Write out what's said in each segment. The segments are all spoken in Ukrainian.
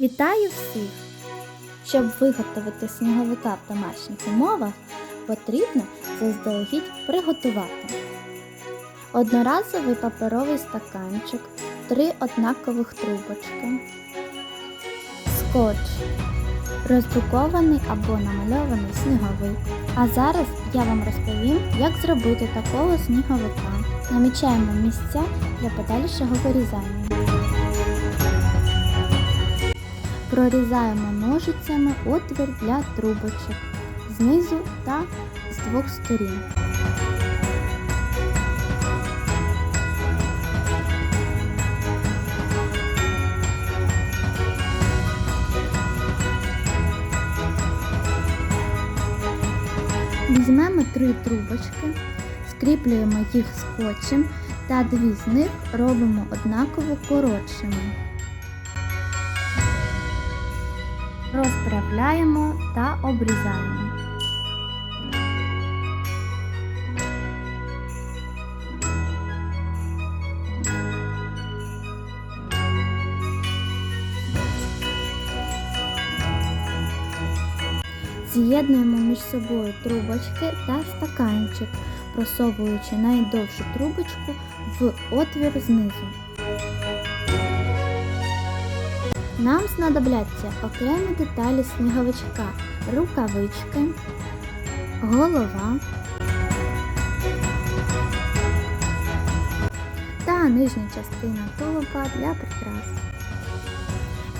Вітаю всіх! Щоб виготовити сніговика в домашніх умовах, потрібно заздалегідь приготувати одноразовий паперовий стаканчик, три однакових трубочки, скотч, роздрукований або намальований сніговик. А зараз я вам розповім, як зробити такого сніговика. Намічаємо місця для подальшого вирізання. Прорізаємо ножицями отвір для трубочок знизу та з двох сторін. Візьмемо три трубочки, скріплюємо їх скотчем та дві з них робимо однаково коротшими. Розправляємо та обрізаємо. З'єднуємо між собою трубочки та стаканчик, просовуючи найдовшу трубочку в отвір знизу. Нам знадобляться окремі деталі сніговичка, рукавички, голова та нижня частина тулуба для прикрас.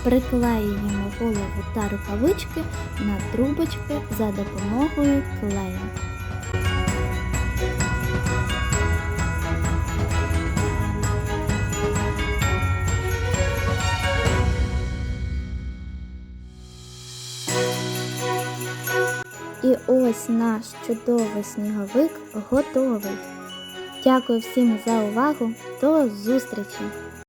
Приклеюємо голову та рукавички на трубочки за допомогою клею. І ось наш чудовий сніговик готовий. Дякую всім за увагу. До зустрічі!